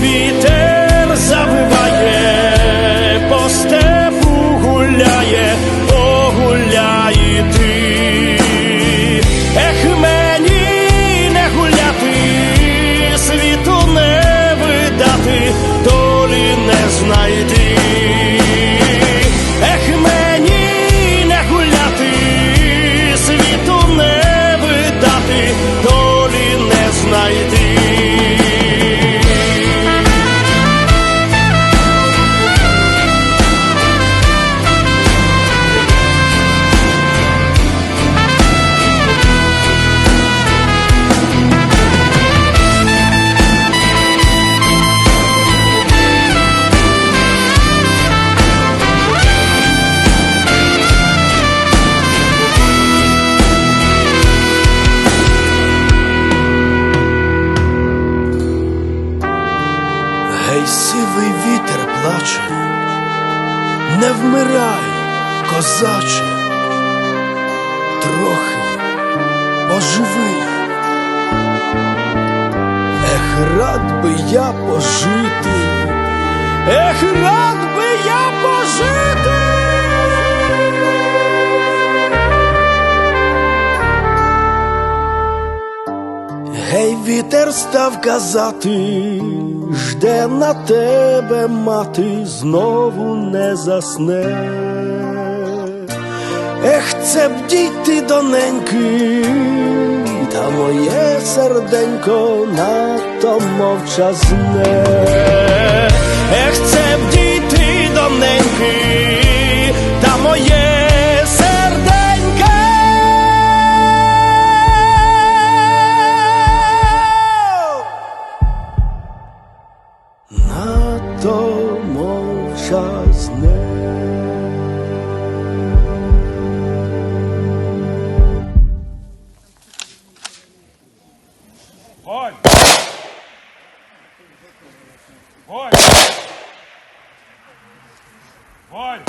Гей, вітер не вмирай, козаче, трохи поживи. Ех, рад би я пожити, ех, рад би я пожити. Гей, вітер став казати, жде на тебе мати, знову не засне. Ех, це б дійти до неньки, та моє серденько надто мовчазне. Ех, це б дійти Надто мовчазне. Вон! Вон! Вон!